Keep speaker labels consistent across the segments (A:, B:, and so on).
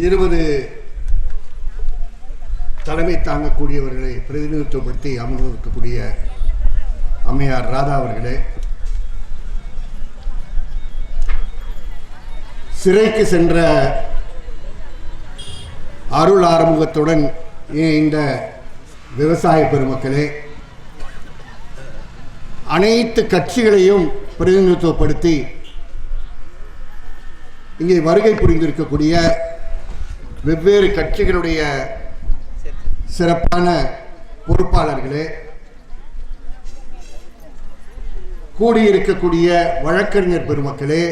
A: இருபது தலைமை தாங்கக்கூடியவர்களை பிரதிநிதித்துவப்படுத்தி அமர்ந்திருக்கக்கூடிய அம்மையார் ராதா அவர்களே சிறைக்கு சென்ற அருள் ஆறுமுகத்துடன் இந்த விவசாய பெருமக்களே அனைத்து கட்சிகளையும் பிரதிநிதித்துவப்படுத்தி இங்கே வருகை புரிந்திருக்கக்கூடிய வெவ்வேறு கட்சிகளுடைய சிறப்பான பொறுப்பாளர்களே கூடியிருக்கக்கூடிய வழக்கறிஞர் பெருமக்களே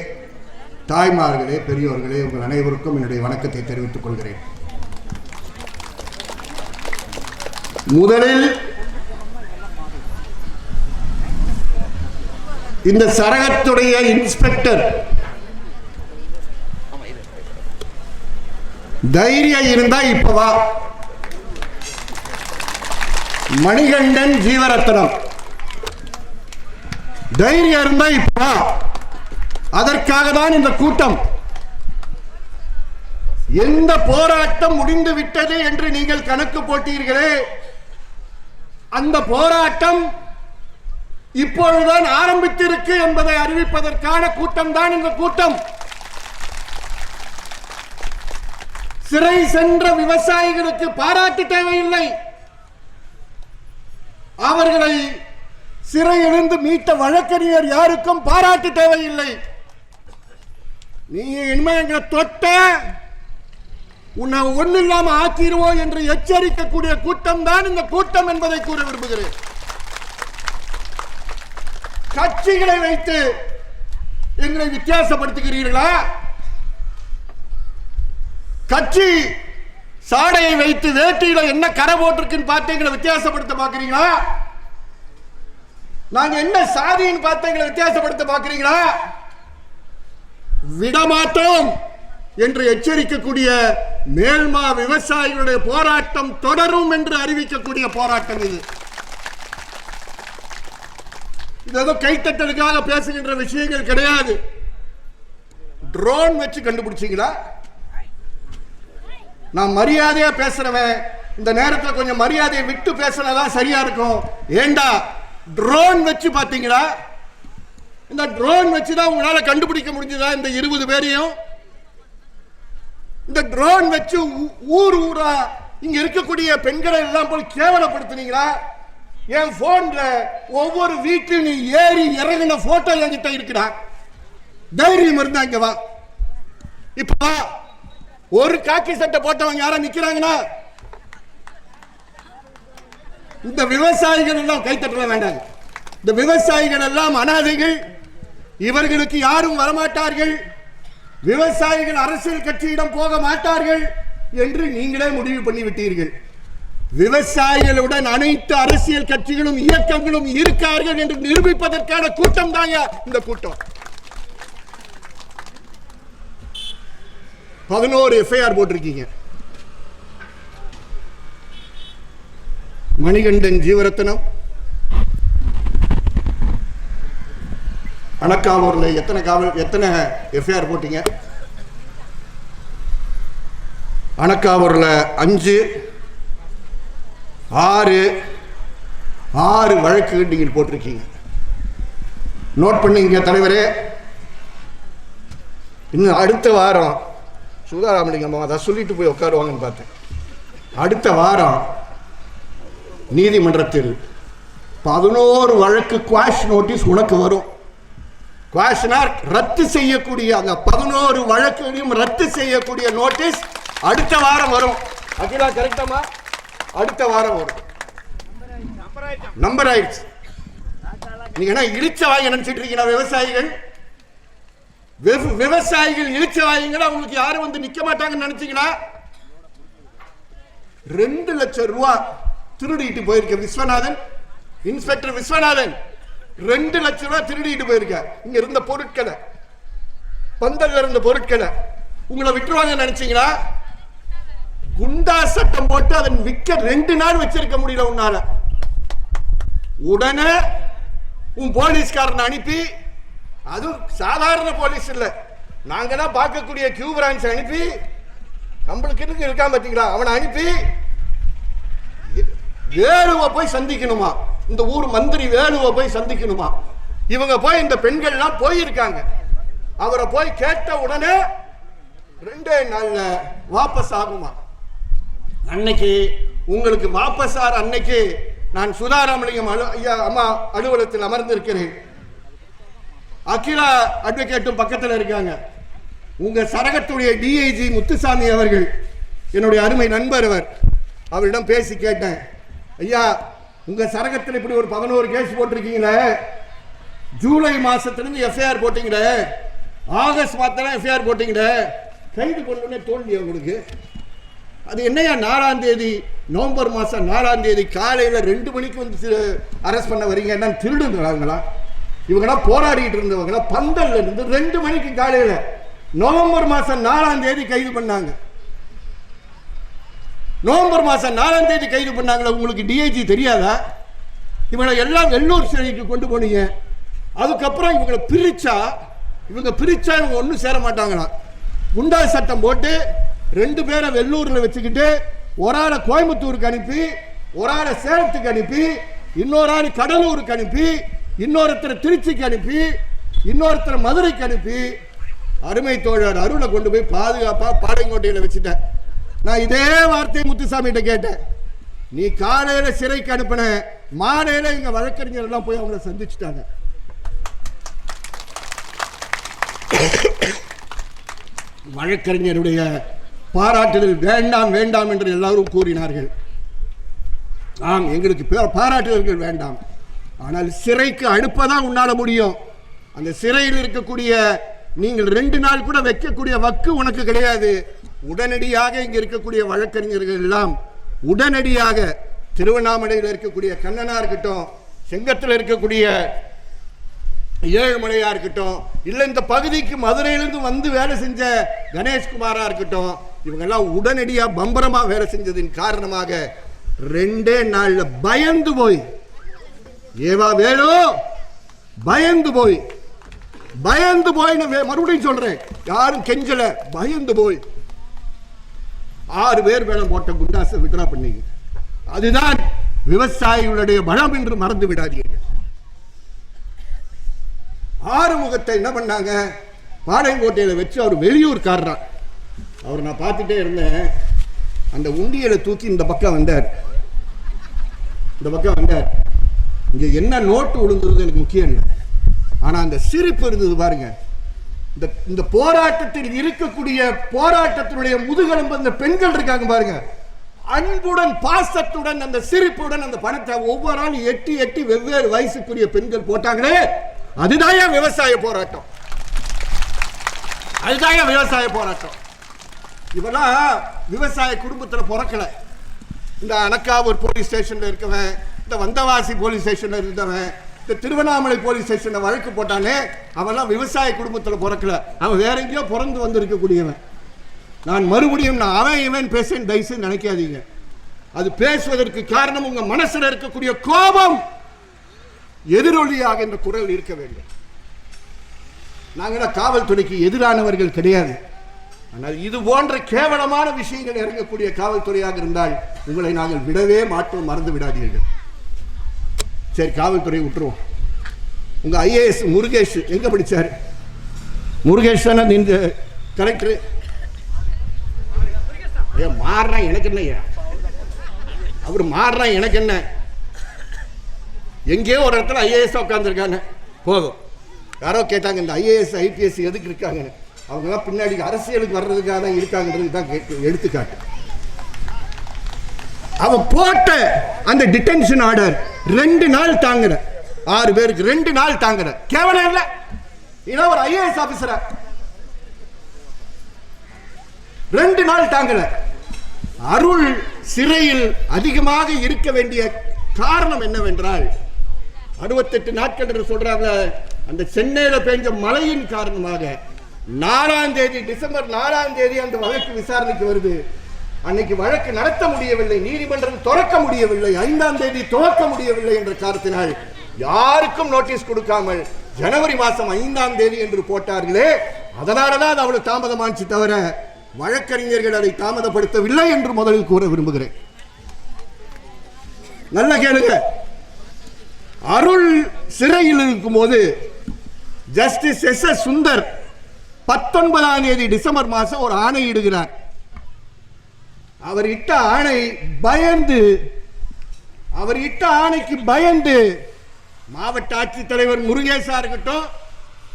A: தாய்மார்களே பெரியோர்களே உங்கள் அனைவருக்கும் என்னுடைய வணக்கத்தை தெரிவித்துக் கொள்கிறேன். முதலில் இந்த சரகத்துடைய இன்ஸ்பெக்டர் தைரியம் இருந்தா இப்பவா மணிகண்டன் ஜீவரத்னம். தைரியம் இருந்தா இப்பவா அதற்காக தான் இந்த கூட்டம். எந்த போராட்டம் முடிந்து விட்டது என்று நீங்கள் கணக்கு போட்டீர்களே? அந்த போராட்டம் இப்பொழுதுதான் ஆரம்பித்திருக்கு என்பதை அறிவிப்பதற்கான கூட்டம் தான் இந்த கூட்டம். சிறை சென்ற விவசாயிகளுக்கு பாராட்டு தேவையில்லை. அவர்களை சிறையிலிருந்து மீட்ட வழக்கறிஞர் யாருக்கும் பாராட்டு தேவையில்லை. நீ இனிமே தொட்ட உன்னை ஒண்ணு இல்லாம ஆக்கிடுவோம் என்று எச்சரிக்கக்கூடிய கூட்டம் தான் இந்த கூட்டம் என்பதை கூற விரும்புகிறேன். கட்சிகளை வைத்து எங்களை வித்தியாசப்படுத்துகிறீர்களா? கட்சி சாடையை வைத்து வேட்டியில என்ன கரை போட்டிருக்குன்னு பார்த்து எங்களை வித்தியாசப்படுத்த பாக்குறீங்களா நாங்க என்ன சாதின்னு பார்த்து எங்களை வித்தியாசப்படுத்த பாக்குறீங்களா விடமாட்டோம் என்று எச்சரிக்கக்கூடிய மேல்மா விவசாயிகளுடைய போராட்டம் தொடரும் என்று அறிவிக்கக்கூடிய போராட்டம் இது. ஏதோ கைத்தட்டலுக்காக பேசுகின்ற விஷயங்கள் கிடையாது. ட்ரோன் வச்சு கண்டுபிடிச்சீங்களா? நான் மரியாதையாக பேசுறவன். இந்த நேரத்தில் கொஞ்சம் மரியாதையை விட்டு பேசினதான் சரியா இருக்கும். ஏண்டா ட்ரோன் வச்சு பார்த்தீங்களா? இந்த ட்ரோன் வச்சு தான் உங்களால் கண்டுபிடிக்க முடிஞ்சதா இந்த இருபது பேரையும்? இந்த ட்ரோன் வச்சு ஊ- ஊர் ஊரா இங்க இருக்கக்கூடிய பெண்களை எல்லாம் போல் கேவலப்படுத்துனீங்களா? என் போன்ல ஒவ்வொரு வீட்டில் நீ ஏறி இறங்கின போட்டோ என்கிட்ட இருக்கிறா தைரியம் இருந்தா இங்க வா. இப்ப ஒரு காக்கி சட்டை போட்டவங்க யாரா நிக்கிறாங்கன்னா இந்த விவசாயிகள் எல்லாம் கைத்தட்டல வேண்டாம். இந்த விவசாயிகள் எல்லாம் அனாதைகள். இவர்களுக்கு யாரும் வரமாட்டார்கள். விவசாயிகள் அரசியல் கட்சியிடம் போக மாட்டார்கள் என்று நீங்களே முடிவு பண்ணிவிட்டீர்கள் விவசாயிகளுடன் அனைத்து அரசியல் கட்சிகளும் இயக்கங்களும் இருக்கார்கள் என்று நிரூபிப்பதற்கான கூட்டம் தாங்க இந்த கூட்டம். பதினோரு எஃப்ஐஆர் போட்டிருக்கீங்க. மணிகண்டன் ஜீவரத்னம். அணக்காவூரில் எத்தனை காவல் எத்தனை எஃப்ஐஆர் போட்டீங்க? அணக்காவூரில் அஞ்சு ஆறு ஆறு வழக்கு நீங்கள் போட்டிருக்கீங்க. நோட் பண்ணிங்க தலைவரே. இன்னும் அடுத்த வாரம் சுதாராமலிங்கம் அம்மா அதை சொல்லிட்டு போய் உட்காருவாங்கன்னு பார்த்தேன். அடுத்த வாரம் நீதிமன்றத்தில் பதினோரு வழக்கு குவாஷ் நோட்டீஸ் உனக்கு வரும். குவாஷனார் ரத்து செய்யக்கூடிய அந்த பதினோரு வழக்குகளையும் ரத்து செய்யக்கூடிய நோட்டீஸ் அடுத்த வாரம் வரும். அகிலா கரெக்டாமா அடுத்த வாரம் வரும். நம்பர் ஆயிடுச்சு. நீங்க என்ன இழிச்ச வாங்கி நினைச்சிட்டு இருக்கீங்க விவசாயிகள்? விவசாயிகள் இழிச்ச வாங்கிங்களா உங்களுக்கு யாரும் வந்து நிக்க மாட்டாங்கன்னு நினைச்சீங்களா ரெண்டு லட்சம் ரூபா திருடிட்டு போயிருக்க விஸ்வநாதன் இன்ஸ்பெக்டர் விஸ்வநாதன். ரெண்டு லட்சம் ரூபாய் திருடிட்டு போயிருக்க. இங்க இருந்த பொருட்களை பந்தல்ல இருந்த பொருட்களை உங்களை விட்டுருவாங்க நினைச்சீங்களா குண்டா சட்டம் போட்டு அதன் விக்க ரெண்டு நாள் வச்சிருக்க முடியல உன்னால. உடனே உன் போலீஸ்காரனை அனுப்பி அதுவும் சாதாரண போலீஸ் இல்லை. நாங்கள் தான் பார்க்கக்கூடிய கியூ பிரான்ச் அனுப்பி நம்மளுக்கு இருக்கு இருக்கான் பார்த்தீங்களா அவனை அனுப்பி வேணுவை போய் சந்திக்கணுமா? இந்த ஊர் மந்திரி வேணுவை போய் சந்திக்கணுமா? இவங்க போய் இந்த பெண்கள்லாம் போயிருக்காங்க. அவரை போய் கேட்ட உடனே ரெண்டே நாள்ல வாபஸ் ஆகுமா? அன்னைக்கு உங்களுக்கு வாபஸ் ஆற அன்னைக்கு நான் சுதாராமலிங்கம் அலு ஐயா அம்மா அலுவலகத்தில் அமர்ந்திருக்கிறேன். அகிலா அட்வொகேட்டும் பக்கத்தில் இருக்காங்க. உங்கள் சரகத்துடைய டிஐஜி முத்துசாமி அவர்கள் என்னுடைய அருமை நண்பர் அவர் அவரிடம் பேசி கேட்டேன். ஐயா உங்கள் சரகத்தில் இப்படி ஒரு பதினோரு கேஸ் போட்டிருக்கீங்களே? ஜூலை மாதத்துலேருந்து எஃப்ஐஆர் போட்டிங்களே? ஆகஸ்ட் மாதத்துல எஃப்ஐஆர் போட்டிங்களே? கைது பண்ணணுன்னே தோல்வி உங்களுக்கு? அது என்னையா நாலாம் தேதி நவம்பர் மாதம் நாலாம் தேதி காலையில் ரெண்டு மணிக்கு வந்து அரெஸ்ட் பண்ண வரீங்க? என்ன திருடுங்கிறாங்களா இவங்களாம் போராடிட்டு இருந்தவங்களா பந்தல்ல இருந்து ரெண்டு மணிக்கு காலையில் நவம்பர் மாதம் நாலாம் தேதி கைது பண்ணாங்க. நவம்பர் மாதம் நாலாம் தேதி கைது பண்ணாங்களா? உங்களுக்கு டிஐஜி தெரியாதா? இவங்களை எல்லாம் வெள்ளூர் சிறைக்கு கொண்டு போனீங்க. அதுக்கப்புறம் இவங்களை பிரிச்சா இவங்க பிரிச்சா இவங்க ஒன்றும் சேர மாட்டாங்களாம் குண்டா சட்டம் போட்டு ரெண்டு பேரை வெள்ளூரில் வச்சுக்கிட்டு ஒரு ஆளை கோயம்புத்தூருக்கு அனுப்பி ஒரு ஆளை சேலத்துக்கு அனுப்பி இன்னொரு ஆள் கடலூருக்கு அனுப்பி இன்னொருத்தரை திருச்சிக்கு அனுப்பி இன்னொருத்தரை மதுரைக்கு அனுப்பி அருமை தோழர் அருளை கொண்டு போய் பாதுகாப்பாக பாளையங்கோட்டையில் வச்சுட்டேன். நான் இதே வார்த்தையை முத்துசாமிகிட்ட கேட்டேன். நீ காலையில் சிறைக்கு அனுப்பின மாலையில் எங்கள் வழக்கறிஞர் எல்லாம் போய் அவங்கள சந்திச்சுட்டாங்க. வழக்கறிஞருடைய பாராட்டுதல் வேண்டாம் வேண்டாம் என்று எல்லாரும் கூறினார்கள். ஆம் எங்களுக்கு பாராட்டுதல்கள் வேண்டாம். ஆனால் சிறைக்கு அனுப்பதான் உன்னால முடியும். அந்த சிறையில் இருக்கக்கூடிய நீங்கள் ரெண்டு நாள் கூட வைக்கக்கூடிய வக்கு உனக்கு கிடையாது. உடனடியாக இங்க இருக்கக்கூடிய வழக்கறிஞர்கள் எல்லாம் உடனடியாக திருவண்ணாமலையில் இருக்கக்கூடிய கண்ணனா இருக்கட்டும் செங்கத்தில் இருக்கக்கூடிய ஏழுமலையா இருக்கட்டும் இல்ல இந்த பகுதிக்கு மதுரையிலிருந்து வந்து வேலை செஞ்ச கணேஷ்குமாரா இருக்கட்டும் இவங்கெல்லாம் உடனடியா பம்பரமா வேலை செஞ்சதின் காரணமாக ரெண்டே நாள்ல பயந்து போய் ஏவா வேணு பயந்து போய். பயந்து போய் மறுபடியும் சொல்றேன். யாரும் கெஞ்சல. பயந்து போய். ஆறு பேர் மேல போட்ட குண்டாசை வித்ரா பண்ணீங்க அதுதான் விவசாயிகளுடைய பலம் என்று மறந்து விடாதீர்கள். ஆறுமுகத்தை என்ன பண்ணாங்க? பாளையங்கோட்டையில் வச்சு அவர் வெளியூர்காரர். அவர் நான் பார்த்துட்டே இருந்தேன். அந்த உண்டியலை தூக்கி இந்த பக்கம் வந்தார். இந்த பக்கம் வந்தார். இங்கே என்ன நோட்டு விழுந்தது எனக்கு முக்கியம் இல்லை ஆனால் அந்த சிரிப்பு இருந்தது பாருங்க. இந்த இந்த போராட்டத்தில் இருக்கக்கூடிய போராட்டத்தினுடைய முதுகெலும்பு அந்த பெண்கள் இருக்காங்க பாருங்க. அன்புடன் பாசத்துடன் அந்த சிரிப்புடன் அந்த பணத்தை ஒவ்வொரு ஆளும் எட்டி எட்டி வெவ்வேறு வயசுக்குரிய பெண்கள் போட்டாங்களே. அதுதான் விவசாய போராட்டம்? அதுதான் விவசாய போராட்டம்? இவெல்லாம் விவசாய குடும்பத்தில் பிறக்கல. இந்த அனக்காவூர் போலீஸ் ஸ்டேஷனில் இருக்கவன் இந்த வந்தவாசி போலீஸ் ஸ்டேஷன்ல இருந்தவன் இந்த திருவண்ணாமலை போலீஸ் ஸ்டேஷன்ல வழக்கு போட்டானே அவன்லாம் விவசாய குடும்பத்துல பிறக்கல. அவன் வேற எங்கேயோ பிறந்து வந்திருக்கக்கூடியவன். நான் மறுபடியும் நான் அவன் இவன் பேசேன் தயவுசெய்து நினைக்காதீங்க. அது பேசுவதற்கு காரணம் உங்க மனசுல இருக்கக்கூடிய கோபம். எதிரொலியாக இந்த குரல் இருக்க வேண்டும். நாங்கள் காவல்துறைக்கு எதிரானவர்கள் கிடையாது. ஆனால் இது போன்ற கேவலமான விஷயங்கள் இறங்கக்கூடிய காவல்துறையாக இருந்தால் உங்களை நாங்கள் விடவே மாட்டோம் மறந்து விடாதீர்கள். சரி காவல்துறையை விட்டுருவோம். உங்கள் ஐஏஎஸ் முருகேஷ் எங்கே படித்தார் முருகேஷ் தானே இந்த கலெக்டரு ஐயா மாறினா எனக்கு என்ன ஐயா? அவர் மாறினா எனக்கு என்ன? எங்கேயோ ஒரு இடத்துல ஐஏஎஸ் உட்காந்துருக்காங்க போதும். யாரோ கேட்டாங்க இந்த ஐஏஎஸ் ஐபிஎஸ் எதுக்கு இருக்காங்க அவங்கெல்லாம் பின்னாடி அரசியலுக்கு வர்றதுக்காக தான் இருக்காங்கன்றது தான் எடுத்துக்காட்டு. அவன் போட்ட அந்த டிடென்ஷன் ஆர்டர் ரெண்டு நாள் தாங்குற. ஆறு பேருக்கு ரெண்டு நாள் தாங்குற. கேவலம் இல்ல. இதான் ஒரு ஐஏஎஸ் ஆபீசர ரெண்டு நாள் தாங்கல அருள் சிறையில் அதிகமாக இருக்க வேண்டிய காரணம் என்னவென்றால் அறுபத்தெட்டு நாட்கள் என்று சொல்றாங்க அந்த சென்னையில பெஞ்ச மழையின் காரணமாக நாலாம் தேதி டிசம்பர் நாலாம் தேதி அந்த வழக்கு விசாரணைக்கு வருது. அன்னைக்கு வழக்கு நடத்த முடியவில்லை நீதிமன்றம் திறக்க முடியவில்லை ஐந்தாம் தேதி துவக்க முடியவில்லை என்ற காரணத்தினால் யாருக்கும் நோட்டீஸ் கொடுக்காமல் ஜனவரி மாதம் ஐந்தாம் தேதி என்று போட்டார்களே அதனாலதான் அது அவ்வளவு தாமதமாச்சு தவிர வழக்கறிஞர்கள் அதை தாமதப்படுத்தவில்லை என்று முதலில் கூற விரும்புகிறேன். நல்ல கேளுங்க. அருள் சிறையில் இருக்கும் போது ஜஸ்டிஸ் எஸ் எஸ் சுந்தர் பத்தொன்பதாம் தேதி டிசம்பர் மாதம் ஒரு ஆணையிடுகிறார். அவர் இட்ட ஆணை பயந்து அவர் இட்ட ஆணைக்கு பயந்து மாவட்ட ஆட்சித்தலைவர் முருகேசா இருக்கட்டும்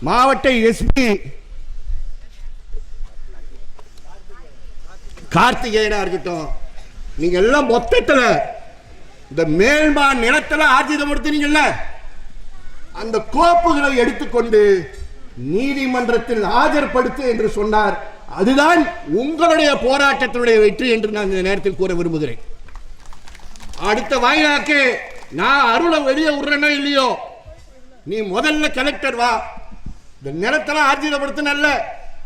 A: மாவட்ட எஸ்பி கார்த்திகேயனா இருக்கட்டும் நீங்க எல்லாம் மொத்தத்தில் இந்த மேல்மா நிலத்தில் ஆர்ஜிதப்படுத்தினீங்கல்ல அந்த கோப்புகளை எடுத்துக்கொண்டு நீதிமன்றத்தில் ஆஜர்படுத்து என்று சொன்னார். அதுதான் உங்களுடைய போராட்டத்தினுடைய வெற்றி என்று நான் இந்த நேரத்தில் கூற விரும்புகிறேன். அடுத்த வாயிலாக்கு நான் அருளை வெளியே விடுறேனோ இல்லையோ நீ முதல்ல கலெக்டர் வா. இந்த நிலத்தெல்லாம் ஆர்ஜிதப்படுத்தினல்ல.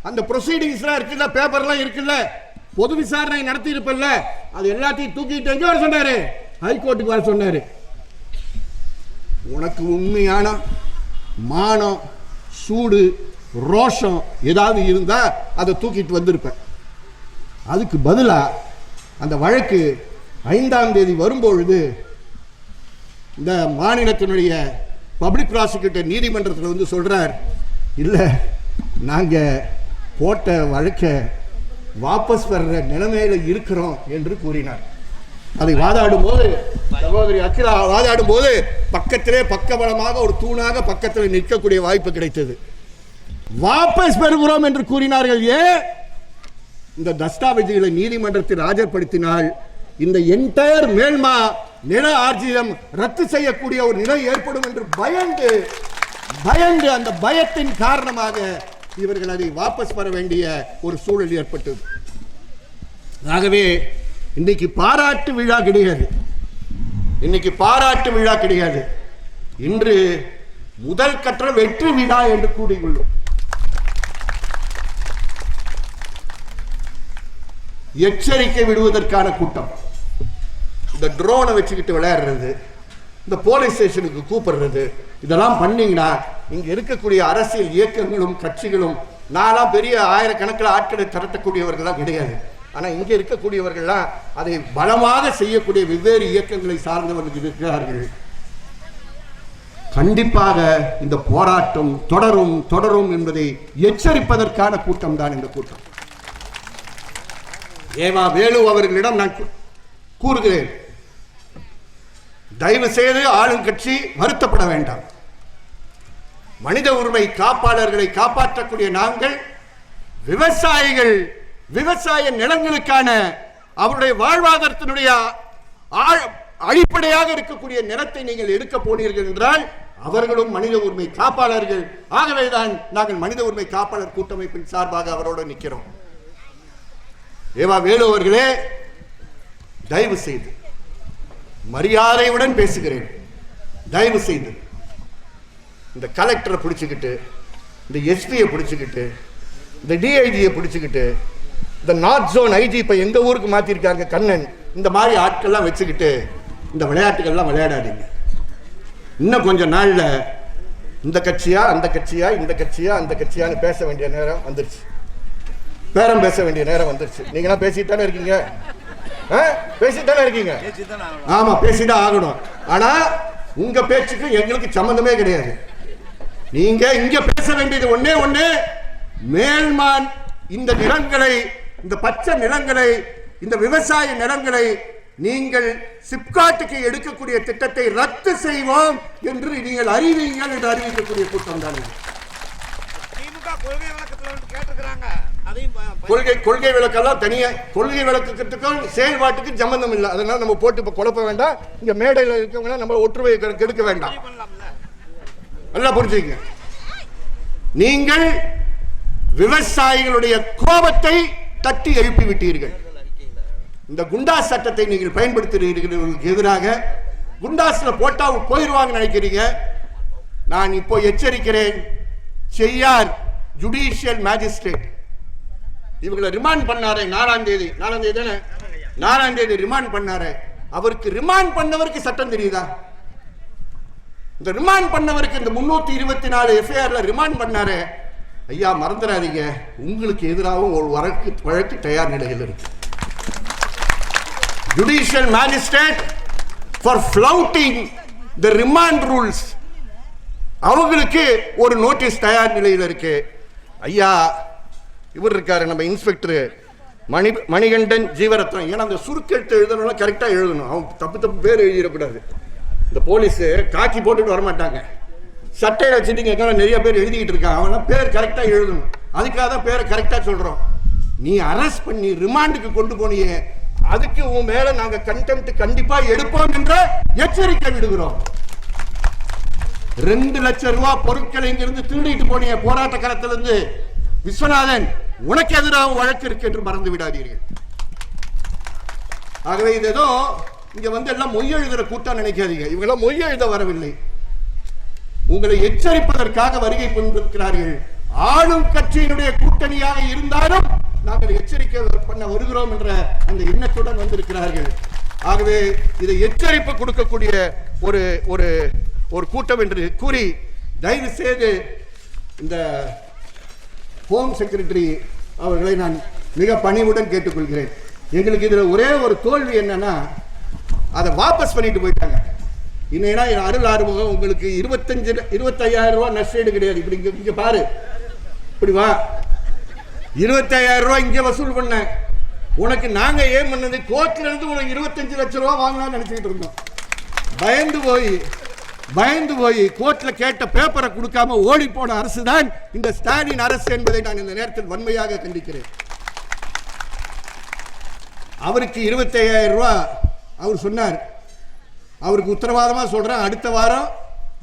A: அந்த ப்ரொசீடிங்ஸ்லாம் இருக்குல்ல பேப்பர்லாம் இருக்குல்ல பொது விசாரணை நடத்தி இருப்பல்ல அது எல்லாத்தையும் தூக்கிட்டு எங்க வர சொன்னாரு? ஹைகோர்ட்டுக்கு வர சொன்னாரு. உனக்கு உண்மையான மானம் சூடு ரோஷம் ஏதாவது இருந்தால் அதை தூக்கிட்டு வந்திருப்பேன். அதுக்கு பதிலாக அந்த வழக்கு ஐந்தாம் தேதி வரும்பொழுது இந்த மாநிலத்தினுடைய பப்ளிக் ப்ராசிக்யூட்டர் நீதிமன்றத்தில் வந்து சொல்கிறார் இல்லை நாங்கள் போட்ட வழக்கை வாபஸ் வர்ற நிலைமையில் இருக்கிறோம் என்று கூறினார். அதை வாதாடும் போது சகோதரி அக்கிலா வாதாடும் போது பக்கத்திலே பக்கபலமாக ஒரு தூணாக பக்கத்தில் நிற்கக்கூடிய வாய்ப்பு கிடைத்தது. வாபஸ் பெறுகிறோம் என்று கூறினார்கள். ஏன் இந்த தஸ்தாவேஜுகளை நீதிமன்றத்தில் ஆஜர்படுத்தினால் இந்த என்டையர் மேல்மா நில ஆர்ஜியம் ரத்து செய்யக்கூடிய ஒரு நிலை ஏற்படும் என்று பயந்து பயந்து அந்த பயத்தின் காரணமாக இவர்கள் அதை வாபஸ் பெற வேண்டிய ஒரு சூழல் ஏற்பட்டது. ஆகவே இன்னைக்கு பாராட்டு விழா கிடையாது. இன்னைக்கு பாராட்டு விழா கிடையாது. இன்று முதல் கற்ற வெற்றி விழா என்று கூறியுள்ளோம். எச்சரிக்கை விடுவதற்கான கூட்டம். இந்த ட்ரோனை வச்சுக்கிட்டு விளையாடுறது இந்த போலீஸ் ஸ்டேஷனுக்கு கூப்பிடுறது இதெல்லாம் பண்ணிங்கன்னா இங்கே இருக்கக்கூடிய அரசியல் இயக்கங்களும் கட்சிகளும் நான்லாம் பெரிய ஆயிரக்கணக்கில் ஆட்களை திரட்டக்கூடியவர்கள்லாம் கிடையாது. ஆனால் இங்கே இருக்கக்கூடியவர்கள்லாம் அதை பலமாக செய்யக்கூடிய வெவ்வேறு இயக்கங்களை சார்ந்தவர்கள் இருக்கிறார்கள். கண்டிப்பாக இந்த போராட்டம் தொடரும் தொடரும் என்பதை எச்சரிப்பதற்கான கூட்டம் தான் இந்த கூட்டம். ஏவா வேலு அவர்களிடம் நான் கூறுகிறேன். தயவு செய்து ஆளுங்கட்சி வருத்தப்பட வேண்டாம். மனித உரிமை காப்பாளர்களை காப்பாற்றக்கூடிய நாங்கள் விவசாயிகள் விவசாய நிலங்களுக்கான அவருடைய வாழ்வாதாரத்தினுடைய அடிப்படையாக இருக்கக்கூடிய நிலத்தை நீங்கள் எடுக்க போனீர்கள் என்றால் அவர்களும் மனித உரிமை காப்பாளர்கள். ஆகவேதான் நாங்கள் மனித உரிமை காப்பாளர் கூட்டமைப்பின் சார்பாக அவரோடு நிற்கிறோம். ஏவா வேலு அவர்களே தயவு செய்து மரியாதையுடன் பேசுகிறேன். தயவு செய்து. இந்த கலெக்டரை பிடிச்சிக்கிட்டு இந்த எஸ்பியை பிடிச்சிக்கிட்டு இந்த டிஐஜியை பிடிச்சிக்கிட்டு இந்த நார்த் ஜோன் ஐஜி இப்போ எங்கள் ஊருக்கு மாற்றிருக்காங்க கண்ணன்? இந்த மாதிரி ஆட்கள்லாம் வச்சுக்கிட்டு இந்த விளையாட்டுகள்லாம் விளையாடாதீங்க. இன்னும் கொஞ்சம் நாளில் இந்த கட்சியா அந்த கட்சியா இந்த கட்சியா அந்த கட்சியான்னு பேச வேண்டிய நேரம் வந்துருச்சு. பேரம் பேச வேண்டிய நேரம் வந்துருச்சு. நீங்களாம் பேசிட்டு தானே இருக்கீங்க? ஆ? பேசிட்டு தானே இருக்கீங்க? ஆமா பேசிதான் ஆகணும். ஆனா உங்க பேச்சுக்கு எங்களுக்கு சம்மந்தமே கிடையாது. நீங்க இங்க பேச வேண்டியது ஒண்ணே ஒண்ணு மேல்மான் இந்த நிலங்களை இந்த பச்சை நிலங்களை இந்த விவசாய நிலங்களை நீங்கள் சிப்காட்டுக்கு எடுக்கக்கூடிய திட்டத்தை ரத்து செய்வோம் என்று நீங்கள் அறிவீங்கள் என்று அறிவிக்கக்கூடிய கூட்டம் தான்
B: திமுக கொள்கை விளக்கத்துல கேட்டிருக்கிறாங்க.
A: கொள்கை கொள்கை விளக்கெல்லாம் தனியா கொள்கை விளக்கத்துக்கும் செயல்பாட்டுக்கும் சம்பந்தம் இல்லை. அதனால நம்ம போட்டு இப்ப குழப்ப வேண்டாம். இங்க மேடையில் இருக்கவங்க நம்ம ஒற்றுமையை கெடுக்க வேண்டாம். நல்லா புரிஞ்சுக்கங்க. நீங்கள் விவசாயிகளுடைய கோபத்தை தட்டி எழுப்பி விட்டீர்கள் இந்த குண்டாஸ் சட்டத்தை நீங்கள் பயன்படுத்துகிறீர்களுக்கு எதிராக. குண்டாஸ்ல போட்டா போயிருவாங்க நினைக்கிறீங்க. நான் இப்போ எச்சரிக்கிறேன். செய்யார் ஜுடிஷியல் மேஜிஸ்ட்ரேட் இவங்களை ரிமாண்ட் பண்ணாரே நாலாம் தேதி. நாலாம் தேதி தானே? நாலாம் தேதி ரிமாண்ட் பண்ணாரே. அவருக்கு ரிமாண்ட் பண்ணவருக்கு சட்டம் தெரியுதா? இந்த ரிமாண்ட் பண்ணவருக்கு இந்த முன்னூத்தி இருபத்தி நாலு எஃப்ஐஆர்ல ரிமாண்ட் பண்ணாரு. ஐயா மறந்துடாதீங்க. உங்களுக்கு எதிராகவும் ஒரு வழக்கு வழக்கு தயார் நிலையில் இருக்கு. Judicial magistrate for flouting the remand rules அவங்களுக்கு ஒரு நோட்டீஸ் தயார் நிலையில் இருக்கு. ஐயா இவர் இருக்காரு நம்ம இன்ஸ்பெக்டரு. மணி மணிகண்டன் ஜீவரத்னம் ஏன்னா அந்த சுருக்கெழுத்து எழுதணும்னா கரெக்டாக எழுதணும். அவன் தப்பு தப்பு பேர் எழுதிடக்கூடாது. இந்த போலீஸு காக்கி போட்டுட்டு வர மாட்டாங்க சட்டையை வச்சுட்டு இங்கே நிறைய பேர் எழுதிக்கிட்டு இருக்கான் அவனா பேர் கரெக்டாக எழுதணும். அதுக்காக தான் பேரை கரெக்டாக சொல்கிறோம் நீ அரெஸ்ட் பண்ணி ரிமாண்டுக்கு கொண்டு போனியே. அதுக்கு உன் மேல நாங்க கண்டெம்ட் கண்டிப்பா எடுப்போம் என்ற எச்சரிக்கை விடுகிறோம். ரெண்டு லட்சம் ரூபா பொருட்களை இங்கிருந்து திருடிட்டு போனீங்க போராட்ட களத்திலிருந்து. விஸ்வநாதன் உனக்கு எதிராக வழக்கு இருக்கு என்று மறந்து விடாதீர்கள். ஆகவே இது ஏதோ இங்க வந்து எல்லாம் மொய் எழுதுற கூட்டம் நினைக்காதீங்க. இவங்க எல்லாம் மொய் எழுத வரவில்லை. உங்களை எச்சரிப்பதற்காக வருகை புரிந்திருக்கிறார்கள். ஆளும் கட்சியினுடைய கூட்டணியாக இருந்தாலும் நாங்கள் எச்சரிக்கை பண்ண வருகிறோம் என்ற அந்த எண்ணத்துடன் வந்திருக்கிறார்கள். ஆகவே இதை எச்சரிப்பு கொடுக்கக்கூடிய ஒரு ஒரு ஒரு கூட்டம் என்று கூறி தயவு செய்து இந்த ஹோம் செக்ரட்டரி அவர்களை நான் மிக பணிவுடன் கேட்டுக்கொள்கிறேன். எங்களுக்கு இதில் ஒரே ஒரு தோல்வி என்னன்னா அதை வாபஸ் பண்ணிட்டு போயிட்டாங்க. இன்னைனா என் அருள் ஆறுமுகம் உங்களுக்கு இருபத்தஞ்சு இருபத்தையாயிரம் ரூபா நஷ்டீடு கிடையாது. இப்படி இங்கே இங்கே பாரு. இப்படி வா. இருபத்தையாயிரம் ரூபா இங்கே வசூல் பண்ணேன் உனக்கு நாங்கள் ஏன் பண்ணது? கோர்ட்லேருந்து உனக்கு இருபத்தஞ்சு லட்சம் ரூபா வாங்கலாம்னு நினச்சிக்கிட்டு இருந்தோம். பயந்து போய் பயந்து போய் கோர்ட்ல கேட்ட பேப்பரை கொடுக்காம ஓடி போன அரசு தான் இந்த ஸ்டாலின் அரசு என்பதை நான் இந்த நேரத்தில் வன்மையாக கண்டிக்கிறேன். அவருக்கு இருபத்தையாயிரம் ரூபா அவர் சொன்னார். அவருக்கு உத்தரவாதமாக சொல்கிறேன் அடுத்த வாரம்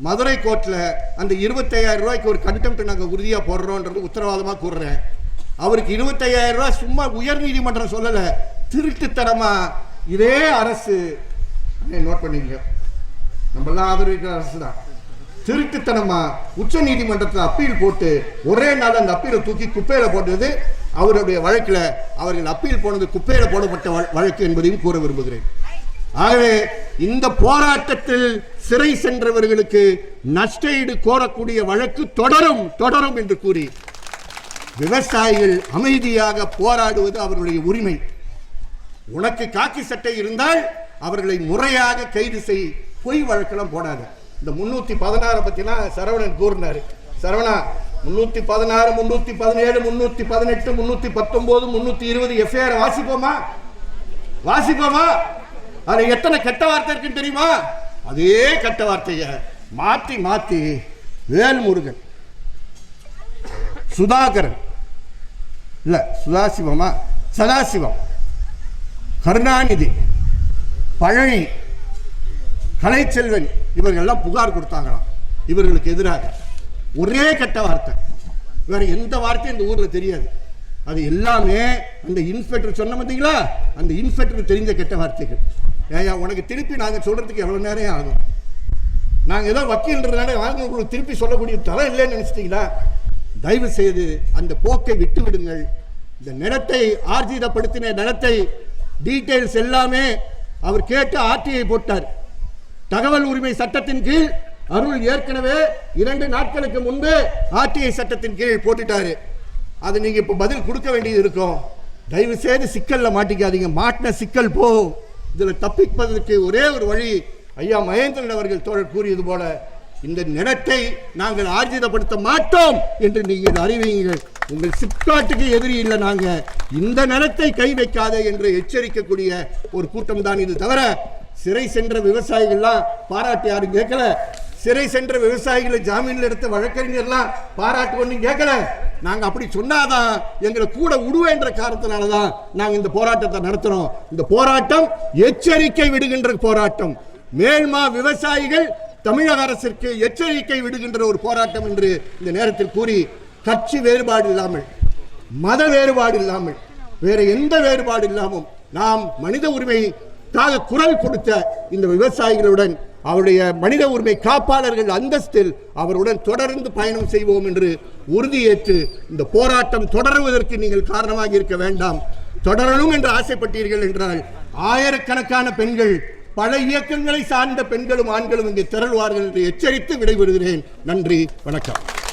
A: மதுரை கோர்ட்டில் அந்த இருபத்தையாயிரம் ரூபாய்க்கு ஒரு கண்டெம்ட் நாங்கள் உறுதியாக போடுறோன்றது உத்தரவாதமாக கூறுறேன். அவருக்கு இருபத்தையாயிரம் ரூபாய் சும்மா உயர் நீதிமன்றம் சொல்லலை திருட்டுத்தனமாக இதே அரசு. நோட் பண்ணிங்க நம்மளாம் ஆதரவு அரசு தான் திருட்டுத்தனமா உச்ச நீதிமன்றத்தில் அப்பீல் போட்டு ஒரே நாள் அந்த அப்பீலை தூக்கி குப்பையில போட்டது அவருடைய வழக்கில் அவர்கள் அப்பீல் போனது குப்பையில போடப்பட்ட வழக்கு என்பதையும் கூற விரும்புகிறேன். ஆகவே இந்த போராட்டத்தில் சிறை சென்றவர்களுக்கு நஷ்டஈடு கோரக்கூடிய வழக்கு தொடரும் தொடரும் என்று கூறி விவசாயிகள் அமைதியாக போராடுவது அவர்களுடைய உரிமை. உனக்கு காக்கி சட்டை இருந்தால் அவர்களை முறையாக கைது செய் பொய் வழக்கெல்லாம் போனாங்க இந்த முந்நூற்றி பதினாறை பற்றினா சரவணன் கூறினார். சரவணா முந்நூற்றி பதினாறு முந்நூற்றி பதினேழு முந்நூற்றி பதினெட்டு முந்நூற்றி பத்தொம்போது முந்நூற்றி இருபது எஃப்ஐஆர் வாசிப்போமா? வாசிப்போமா? அதில் எத்தனை கெட்ட வார்த்தை இருக்குன்னு தெரியுமா? அதே கெட்ட வார்த்தையை மாற்றி மாற்றி வேல்முருகன் சுதாகரன் இல்லை சுதாசிவமா? சதாசிவம் கருணாநிதி பழனி கலைச்செல்வன் இவர்கள்லாம் புகார் கொடுத்தாங்களாம். இவர்களுக்கு எதிராக. ஒரே கெட்ட வார்த்தை. வேற எந்த வார்த்தையும் இந்த ஊரில் தெரியாது. அது எல்லாமே அந்த இன்ஸ்பெக்டர் சொன்ன பார்த்தீங்களா அந்த இன்ஸ்பெக்டர் தெரிஞ்ச கெட்ட வார்த்தைகள். ஏயா உனக்கு திருப்பி நாங்கள் சொல்கிறதுக்கு எவ்வளோ நேரம் ஆகும்? நாங்கள் ஏதோ வக்கீல்ன்றதுனால வாங்க உங்களுக்கு திருப்பி சொல்லக்கூடிய தரம் இல்லைன்னு நினைச்சிட்டீங்களா? தயவு செய்து அந்த போக்கை விட்டு விடுங்கள் இந்த நிலத்தை ஆர்ஜிதப்படுத்தின நிலத்தை டீட்டெயில்ஸ் எல்லாமே அவர் கேட்டு ஆர்டிஐ போட்டார். தகவல் உரிமை சட்டத்தின் கீழ் அருள் ஏற்கனவே இரண்டு நாட்களுக்கு முன்பு ஆர்டிஐ சட்டத்தின் கீழ் போட்டுட்டாரு. அது நீங்க இப்ப பதில் கொடுக்க வேண்டியது இருக்கும். தயவு செய்து சிக்கல்ல மாட்டிக்காதீங்க. மாட்டின சிக்கல் போ இதுல தப்பிப்பதற்கு ஒரே ஒரு வழி ஐயா மகேந்திரன் அவர்கள் தோழர் கூறியது போல இந்த நிலத்தை நாங்கள் ஆர்ஜிதப்படுத்த மாட்டோம் என்று நீங்கள் அறிவீங்கள் உங்கள் சிப்காட்டுக்கு எதிரி இல்லை நாங்கள் இந்த நிலத்தை கை வைக்காதே என்று எச்சரிக்கக்கூடிய ஒரு கூட்டம் தான் இது தவிர சிறை சென்ற விவசாயிகள்லாம் பாராட்டு யாரும் கேட்கல. சிறை சென்ற விவசாயிகளை ஜாமீன்ல எடுத்த வழக்கறிஞர்லாம் பாராட்டு ஒன்றும் கேட்கல. நாங்க அப்படி சொன்னாதான் எங்களை கூட விடுவேன்ற காரணத்தினால தான் நாங்க இந்த போராட்டத்தை நடத்துறோம். இந்த போராட்டம் எச்சரிக்கை விடுகின்ற போராட்டம். மேல்மா விவசாயிகள் தமிழக அரசிற்கு எச்சரிக்கை விடுகின்ற ஒரு போராட்டம் என்று இந்த நேரத்தில் கூறி கட்சி வேறுபாடு இல்லாமல் மத வேறுபாடு இல்லாமல் வேற எந்த வேறுபாடு இல்லாமல் நாம் மனித உரிமை தாக குரல் கொடுத்த இந்த விவசாயிகளுடன் அவருடைய மனித உரிமை காப்பாளர்கள் அந்தஸ்தில் அவருடன் தொடர்ந்து பயணம் செய்வோம் என்று உறுதியேற்று இந்த போராட்டம் தொடருவதற்கு நீங்கள் காரணமாக இருக்க வேண்டாம். தொடரணும் என்று ஆசைப்பட்டீர்கள் என்றால் ஆயிரக்கணக்கான பெண்கள் பல இயக்கங்களை சார்ந்த பெண்களும் ஆண்களும் இங்கே திரள்வார்கள் என்று எச்சரித்து விடைபெறுகிறேன். நன்றி வணக்கம்.